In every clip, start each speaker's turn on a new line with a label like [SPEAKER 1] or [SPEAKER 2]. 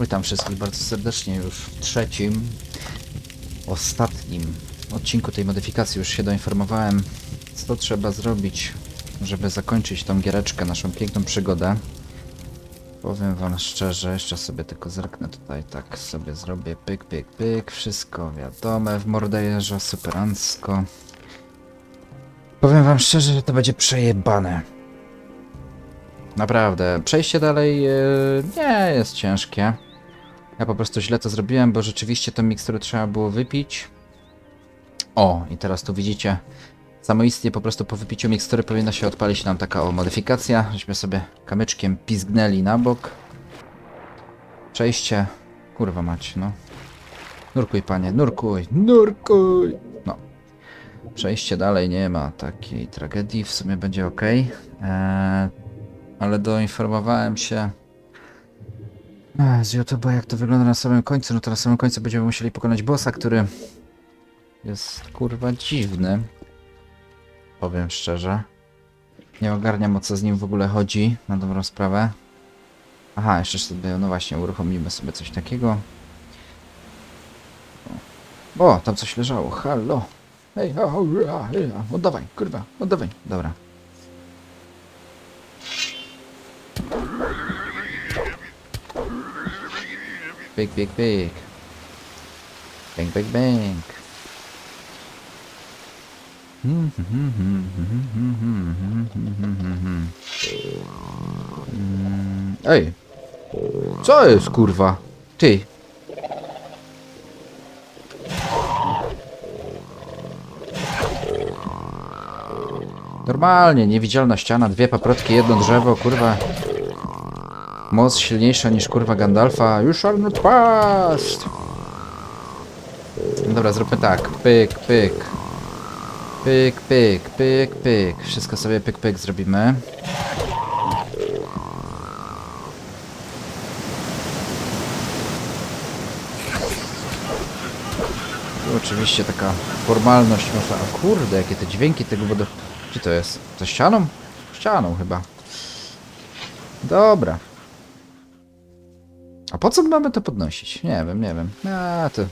[SPEAKER 1] Witam wszystkich bardzo serdecznie już w trzecim, ostatnim odcinku tej modyfikacji. Już się doinformowałem, co trzeba zrobić, żeby zakończyć tą giereczkę, naszą piękną przygodę. Powiem wam szczerze, jeszcze sobie tylko zerknę tutaj, tak sobie zrobię, pyk, pyk, pyk, wszystko wiadome w Mordejerze, superancko. Powiem wam szczerze, że to będzie przejebane. Naprawdę, przejście dalej e, nie jest ciężkie. Ja po prostu źle to zrobiłem, bo rzeczywiście tą miksturę trzeba było wypić. O, i teraz tu widzicie, samoistnie po prostu po wypiciu mikstury powinna się odpalić nam taka o modyfikacja, żeśmy sobie kamyczkiem pizgnęli na bok. Przejście, kurwa mać, no. Nurkuj panie, nurkuj, nurkuj! No. Przejście dalej nie ma takiej tragedii, w sumie będzie ok. Eee, ale doinformowałem się e, z YouTube'a jak to wygląda na samym końcu. No to na samym końcu będziemy musieli pokonać bossa, który jest kurwa dziwny. Powiem szczerze. Nie ogarniam o co z nim w ogóle chodzi, na dobrą sprawę. Aha, jeszcze sobie, no właśnie, uruchomimy sobie coś takiego. O, tam coś leżało, halo. Hej, ja, ja. oddawaj, kurwa, oddawaj. Dobra. Big, big. Bang, bang, bang. Mm, Ej! Co jest, kurwa? Ty! Normalnie, niewidzialna ściana, dwie paprotki, jedno drzewo, kurwa. Moc silniejsza niż kurwa Gandalfa. You shall not pass! No Dobra, zróbmy tak. Pyk, pyk. Pyk, pyk, pyk, pyk. Wszystko sobie pyk, pyk zrobimy. Tu oczywiście taka formalność można... O kurde, jakie te dźwięki tego wodo... Gdzie to jest? To ścianą? Ścianą chyba. Dobra. A po co mamy to podnosić? Nie wiem, nie wiem. A, to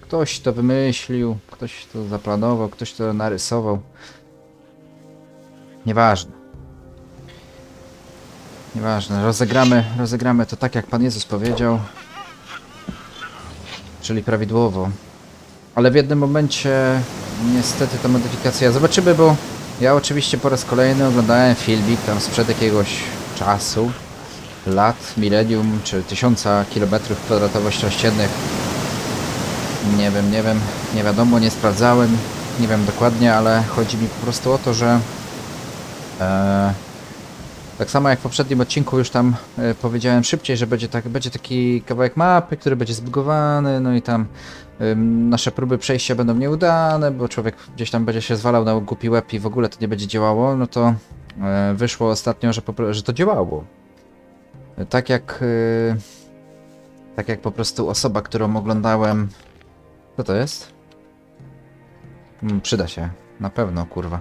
[SPEAKER 1] ktoś to wymyślił, ktoś to zaplanował, ktoś to narysował. Nieważne. Nieważne, rozegramy, rozegramy to tak, jak Pan Jezus powiedział. Czyli prawidłowo. Ale w jednym momencie niestety ta modyfikacja... Zobaczymy, bo ja oczywiście po raz kolejny oglądałem filmik tam sprzed jakiegoś czasu lat, milenium czy tysiąca kilometrów kwadratowo-sześciennych. Nie wiem, nie wiem, nie wiadomo, nie sprawdzałem, nie wiem dokładnie, ale chodzi mi po prostu o to, że e, tak samo jak w poprzednim odcinku już tam e, powiedziałem szybciej, że będzie, tak, będzie taki kawałek mapy, który będzie zbugowany, no i tam ym, nasze próby przejścia będą nieudane, bo człowiek gdzieś tam będzie się zwalał na głupi łeb i w ogóle to nie będzie działało, no to e, wyszło ostatnio, że, że to działało. Tak jak. y, tak jak po prostu osoba, którą oglądałem. Co to jest? Mm, przyda się. Na pewno, kurwa.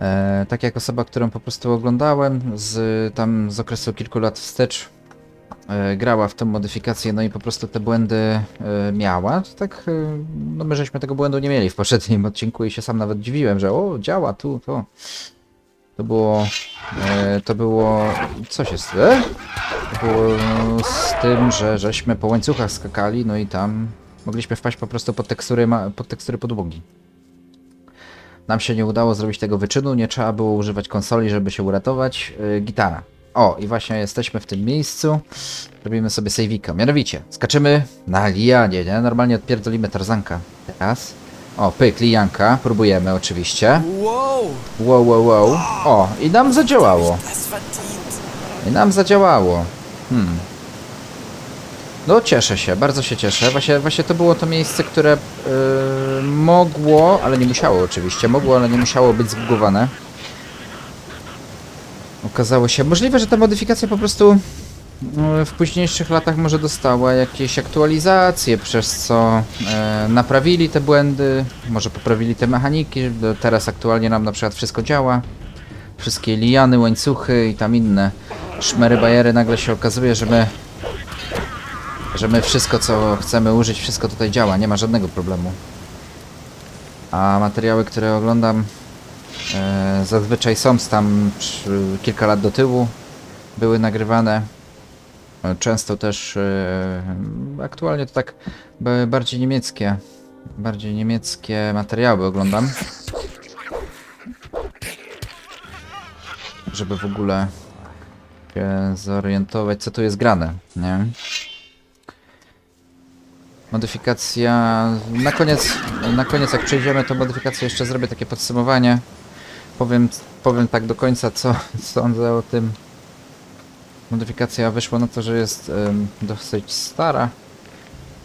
[SPEAKER 1] E, tak jak osoba, którą po prostu oglądałem z tam z okresu kilku lat wstecz. E, grała w tą modyfikację, no i po prostu te błędy e, miała. To Tak, e, no my żeśmy tego błędu nie mieli w poprzednim odcinku i się sam nawet dziwiłem, że o, działa tu, to. To było. E, to było. Co się stało? To było z tym, że żeśmy po łańcuchach skakali, no i tam mogliśmy wpaść po prostu pod tekstury, pod tekstury podłogi. Nam się nie udało zrobić tego wyczynu, nie trzeba było używać konsoli, żeby się uratować. E, gitara. O, i właśnie jesteśmy w tym miejscu. Robimy sobie sejwika. Mianowicie, skaczymy na lianie, nie? Normalnie odpierdolimy tarzanka. Teraz. O, pyk, lijanka. Próbujemy oczywiście.
[SPEAKER 2] Wow,
[SPEAKER 1] Wow, wow, wow. O, i nam zadziałało. I nam zadziałało. Hmm. No cieszę się, bardzo się cieszę. Właśnie, właśnie to było to miejsce, które yy, mogło, ale nie musiało oczywiście, mogło, ale nie musiało być zbugowane. Okazało się, możliwe, że ta modyfikacja po prostu w późniejszych latach może dostała jakieś aktualizacje, przez co yy, naprawili te błędy, może poprawili te mechaniki. Teraz aktualnie nam na przykład wszystko działa. Wszystkie liany, łańcuchy i tam inne szmery bajery nagle się okazuje, że my że my wszystko co chcemy użyć, wszystko tutaj działa, nie ma żadnego problemu. A materiały, które oglądam e, zazwyczaj są tam kilka lat do tyłu, były nagrywane. E, Często też e, aktualnie to tak bardziej niemieckie, bardziej niemieckie materiały oglądam. Żeby w ogóle się zorientować, co tu jest grane, nie? Modyfikacja. Na koniec, na koniec jak przejdziemy, to modyfikację jeszcze zrobię takie podsumowanie. Powiem, powiem tak do końca, co sądzę o tym. Modyfikacja wyszła na to, że jest dosyć stara.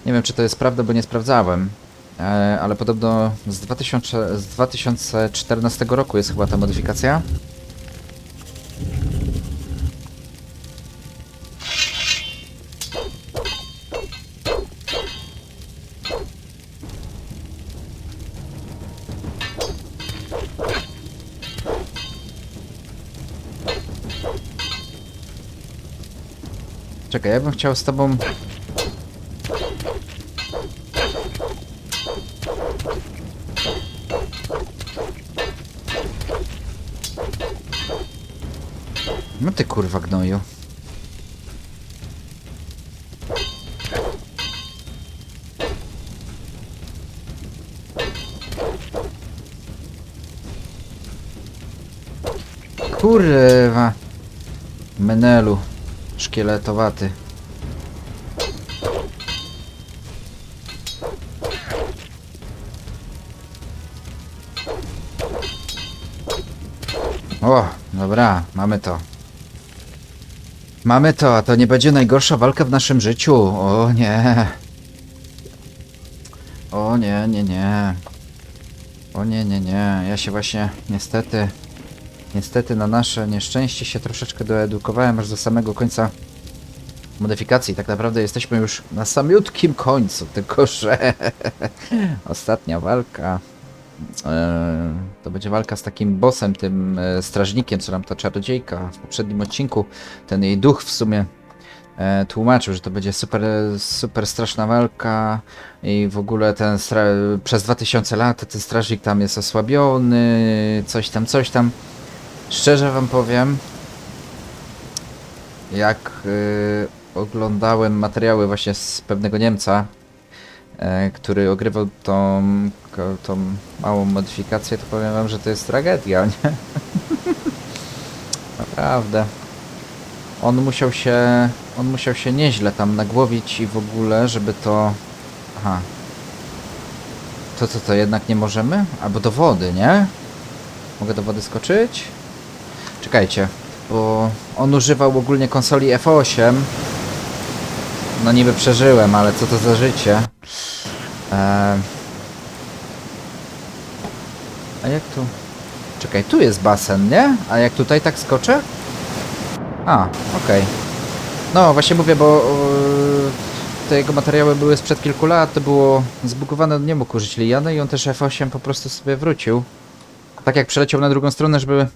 [SPEAKER 1] Nie wiem, czy to jest prawda, bo nie sprawdzałem. E, ale podobno z, 2000, z 2014 roku jest chyba ta modyfikacja. Czekaj, ja bym chciał z tobą... No ty kurwa gnoju. Kurwa. Menelu. Szkieletowaty. O, dobra, mamy to. Mamy to, a to nie będzie najgorsza walka w naszym życiu. O nie. O nie, nie, nie. O nie, nie, nie. Ja się właśnie niestety, niestety na nasze nieszczęście się troszeczkę doedukowałem aż do samego końca modyfikacji. Tak naprawdę jesteśmy już na samiutkim końcu, tylko że ostatnia walka e, to będzie walka z takim bossem, tym e, strażnikiem, co nam ta czarodziejka w poprzednim odcinku, ten jej duch w sumie e, tłumaczył, że to będzie super, super straszna walka i w ogóle ten przez 2000 lat ten strażnik tam jest osłabiony, coś tam, coś tam. Szczerze wam powiem, jak y, oglądałem materiały właśnie z pewnego Niemca, e, który ogrywał tą, tą małą modyfikację, to powiem wam, że to jest tragedia, nie? Naprawdę. On musiał się, on musiał się nieźle tam nagłowić i w ogóle, żeby to... Aha. To co, to jednak nie możemy? Albo do wody, nie? Mogę do wody skoczyć? Czekajcie, bo on używał ogólnie konsoli F8. No niby przeżyłem, ale co to za życie? Eee... A jak tu? Czekaj, tu jest basen, nie? A jak tutaj tak skoczę? A, okej. No, właśnie mówię, bo yy, te jego materiały były sprzed kilku lat, to było zbugowane, nie mógł użyć Liany i on też F8 po prostu sobie wrócił. Tak jak przeleciał na drugą stronę, żeby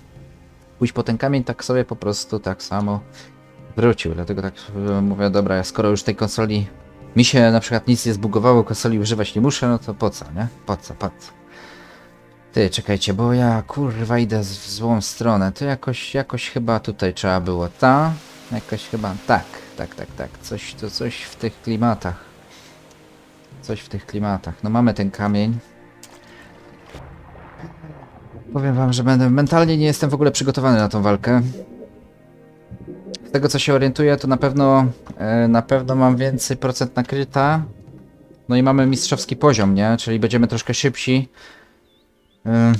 [SPEAKER 1] pójść po ten kamień, tak sobie po prostu tak samo wrócił. Dlatego tak mówię, dobra, skoro już tej konsoli mi się na przykład nic nie zbugowało, konsoli używać nie muszę, no to po co, nie? Po co, po co? Ty, czekajcie, bo ja kurwa idę w złą stronę. To jakoś, jakoś chyba tutaj trzeba było, ta? Jakoś chyba, tak, tak, tak, tak. Coś, to coś w tych klimatach. Coś w tych klimatach. No mamy ten kamień. Powiem wam, że będę mentalnie nie jestem w ogóle przygotowany na tą walkę. Z tego co się orientuję, to na pewno e, na pewno mam więcej procent nakryta. No i mamy mistrzowski poziom, nie? Czyli będziemy troszkę szybsi. E,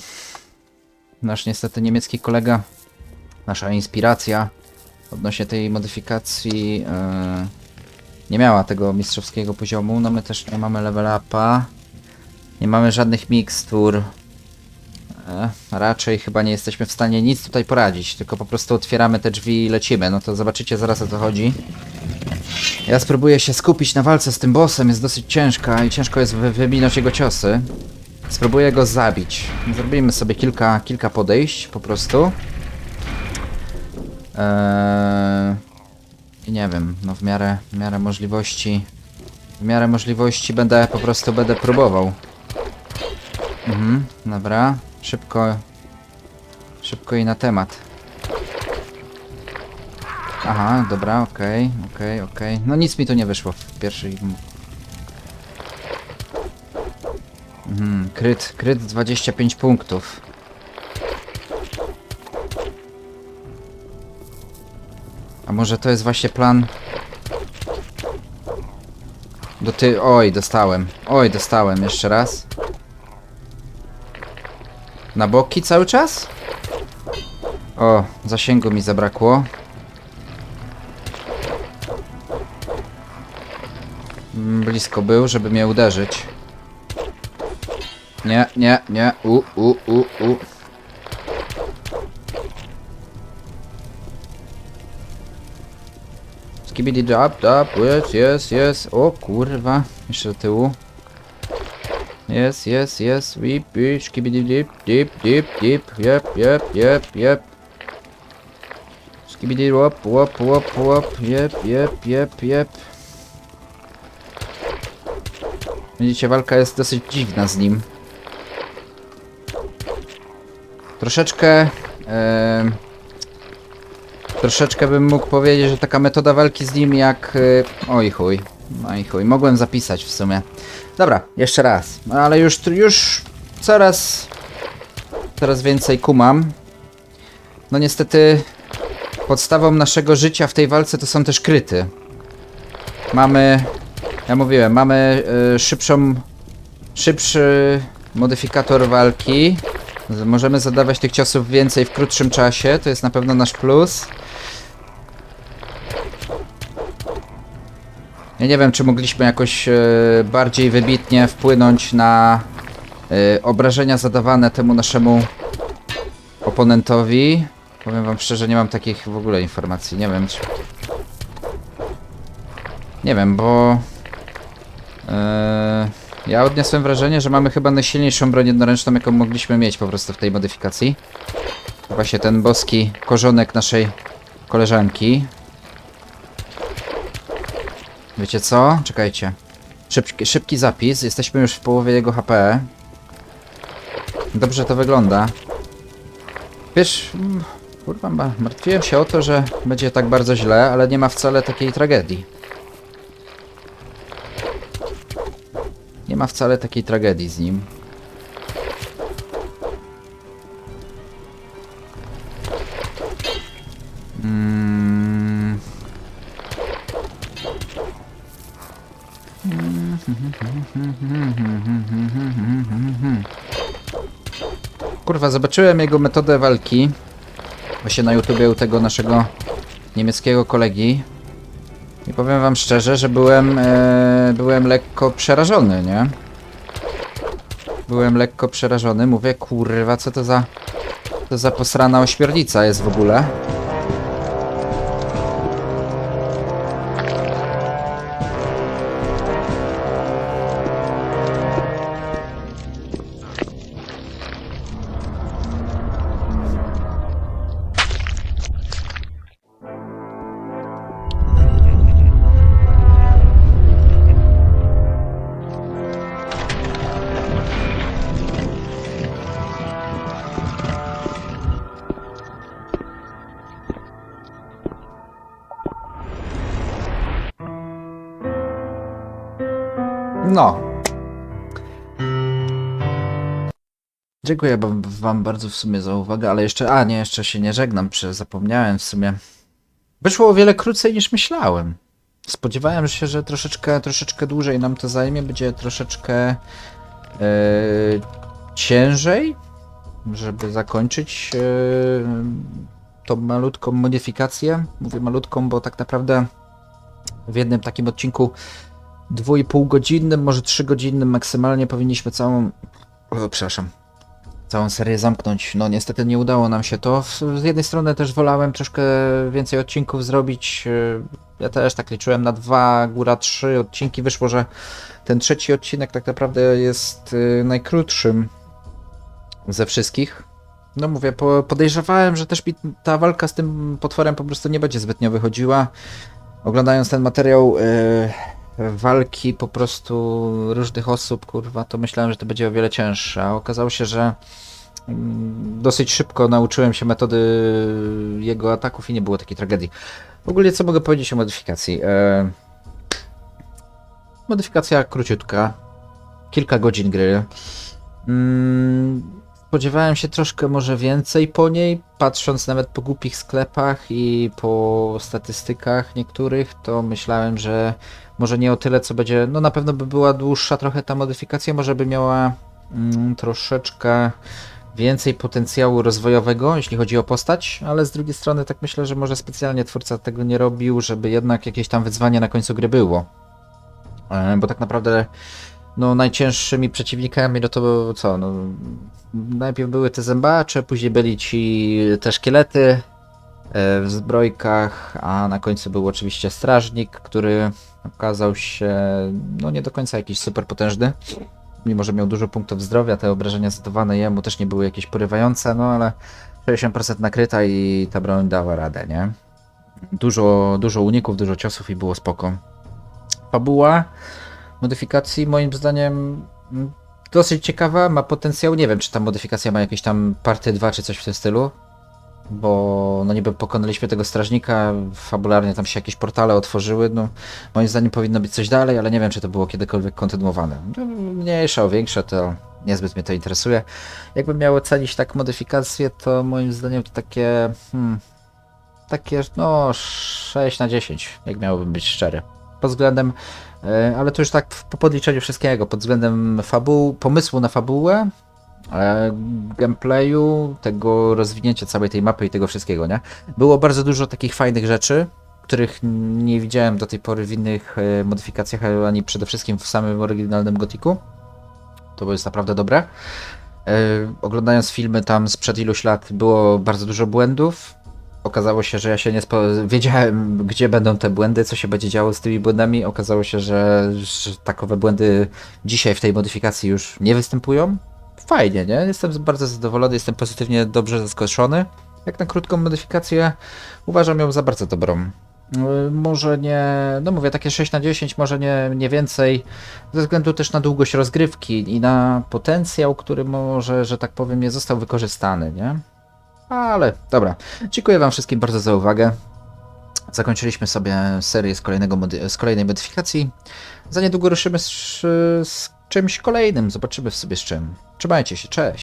[SPEAKER 1] Nasz niestety niemiecki kolega, nasza inspiracja odnośnie tej modyfikacji e, nie miała tego mistrzowskiego poziomu. No my też nie mamy level upa. Nie mamy żadnych mikstur. Raczej chyba nie jesteśmy w stanie nic tutaj poradzić, tylko po prostu otwieramy te drzwi i lecimy. No to zobaczycie zaraz o co chodzi. Ja spróbuję się skupić na walce z tym bossem, jest dosyć ciężka i ciężko jest wy wyminąć jego ciosy. Spróbuję go zabić. Zrobimy sobie kilka, kilka podejść po prostu. Eee, I nie wiem, no w miarę, w miarę możliwości w miarę możliwości będę po prostu będę próbował. Mhm, dobra. Szybko. Szybko i na temat. Aha, dobra, okej, okej, okej. No nic mi tu nie wyszło w pierwszej... Mhm, kryt, kryt 25 punktów. A może to jest właśnie plan... Do ty... Oj, dostałem. Oj, dostałem. Jeszcze raz. Na boki cały czas? O, zasięgu mi zabrakło. Mm, Blisko był, żeby mnie uderzyć. Nie, nie, nie. U, u, u, u. Skibidi drop, drop, yes, yes, yes. O kurwa. Jeszcze do tyłu. Yes, yes, yes. Weep, weep, skibidi dip, dip, dip, dip. Yep, yep, yep, yep. Skibidi wop, wop, wop. Yep, yep, yep, yep. Widzicie, walka jest dosyć dziwna z nim. Troszeczkę... em, troszeczkę bym mógł powiedzieć, że taka metoda walki z nim jak... y, oj chuj. Oj chuj, mogłem zapisać w sumie. Dobra, jeszcze raz. No, ale już, już coraz... Coraz więcej kumam. No niestety... Podstawą naszego życia w tej walce to są też kryty. Mamy... Ja mówiłem, mamy y, szybszą... Szybszy modyfikator walki. Możemy zadawać tych ciosów więcej w krótszym czasie, to jest na pewno nasz plus. Ja nie wiem, czy mogliśmy jakoś e, bardziej wybitnie wpłynąć na e, obrażenia zadawane temu naszemu oponentowi. Powiem wam szczerze, nie mam takich w ogóle informacji. Nie wiem, czy... Nie wiem, bo... e, ja odniosłem wrażenie, że mamy chyba najsilniejszą broń jednoręczną, jaką mogliśmy mieć po prostu w tej modyfikacji. Właśnie ten boski korzonek naszej koleżanki. Wiecie co? Czekajcie. Szybki, szybki zapis. Jesteśmy już w połowie jego HP. Dobrze to wygląda. Wiesz, mm, kurwa, ma- martwiłem się o to, że będzie tak bardzo źle, ale nie ma wcale takiej tragedii. Nie ma wcale takiej tragedii z nim. Mm. Kurwa, zobaczyłem jego metodę walki. Właśnie na YouTubie u tego naszego niemieckiego kolegi. I powiem wam szczerze, że byłem, e, byłem lekko przerażony, nie? Byłem lekko przerażony. Mówię, kurwa, co to za... To za posrana ośmiornica jest w ogóle. No. Dziękuję wam, bardzo w sumie za uwagę, ale jeszcze, a nie, jeszcze się nie żegnam, zapomniałem w sumie. Wyszło o wiele krócej niż myślałem. Spodziewałem się, że troszeczkę, troszeczkę dłużej nam to zajmie, będzie troszeczkę e, ciężej, żeby zakończyć e, tą malutką modyfikację. Mówię malutką, bo tak naprawdę w jednym takim odcinku dwójpół godzinnym, może trzygodzinnym maksymalnie powinniśmy całą. O, przepraszam. Całą serię zamknąć. No niestety nie udało nam się to. Z jednej strony też wolałem troszkę więcej odcinków zrobić. Ja też tak liczyłem na dwa, góra trzy odcinki. Wyszło, że ten trzeci odcinek tak naprawdę jest yy, najkrótszym ze wszystkich. No mówię, po, podejrzewałem, że też ta walka z tym potworem po prostu nie będzie zbytnio wychodziła. Oglądając ten materiał, yy, walki po prostu różnych osób, kurwa, to myślałem, że to będzie o wiele cięższe, a okazało się, że mm, dosyć szybko nauczyłem się metody jego ataków i nie było takiej tragedii. W ogóle co mogę powiedzieć o modyfikacji? E, modyfikacja króciutka, kilka godzin gry. Mm, spodziewałem się troszkę może więcej po niej, patrząc nawet po głupich sklepach i po statystykach niektórych, to myślałem, że może nie o tyle, co będzie, no na pewno by była dłuższa trochę ta modyfikacja, może by miała mm, troszeczkę więcej potencjału rozwojowego, jeśli chodzi o postać, ale z drugiej strony tak myślę, że może specjalnie twórca tego nie robił, żeby jednak jakieś tam wyzwanie na końcu gry było. E, Bo tak naprawdę no najcięższymi przeciwnikami no to było co, no najpierw były te zębacze, później byli ci te szkielety e, w zbrojkach, a na końcu był oczywiście strażnik, który okazał się no nie do końca jakiś super potężny. Mimo, że miał dużo punktów zdrowia, te obrażenia zadawane jemu też nie były jakieś porywające, no ale 60% nakryta i ta broń dała radę, nie? Dużo, dużo uników, dużo ciosów i było spoko. Fabuła modyfikacji moim zdaniem mm, dosyć ciekawa, ma potencjał. Nie wiem, czy ta modyfikacja ma jakieś tam party 2 czy coś w tym stylu. Bo no niby pokonaliśmy tego strażnika, fabularnie tam się jakieś portale otworzyły. No, moim zdaniem powinno być coś dalej, ale nie wiem, czy to było kiedykolwiek kontynuowane. No, mniejsze o większe to niezbyt mnie to interesuje. Jakbym miał ocenić tak modyfikację, to moim zdaniem to takie. Hmm, takie no 6 na 10, jak miałbym być szczery. Pod względem E, ale to już tak po podliczeniu wszystkiego, pod względem fabuł, pomysłu na fabułę, e, gameplayu, tego rozwinięcia całej tej mapy i tego wszystkiego, nie? Było bardzo dużo takich fajnych rzeczy, których nie widziałem do tej pory w innych e, modyfikacjach, ani przede wszystkim w samym oryginalnym Gotiku. To jest naprawdę dobre. Oglądając filmy tam sprzed iluś lat było bardzo dużo błędów, Okazało się, że ja się nie spo... wiedziałem, gdzie będą te błędy, co się będzie działo z tymi błędami. Okazało się, że, że takowe błędy dzisiaj w tej modyfikacji już nie występują. Fajnie, nie? Jestem bardzo zadowolony, jestem pozytywnie dobrze zaskoczony. Jak na krótką modyfikację uważam ją za bardzo dobrą. Yy, Może nie, no mówię, takie 6 na 10, może nie, nie więcej, ze względu też na długość rozgrywki i na potencjał, który może, że tak powiem, nie został wykorzystany, nie? Ale dobra. Dziękuję Wam wszystkim bardzo za uwagę. Zakończyliśmy sobie serię z, kolejnego z kolejnej modyfikacji. Za niedługo ruszymy z, z czymś kolejnym. Zobaczymy w sobie z czym. Trzymajcie się, cześć.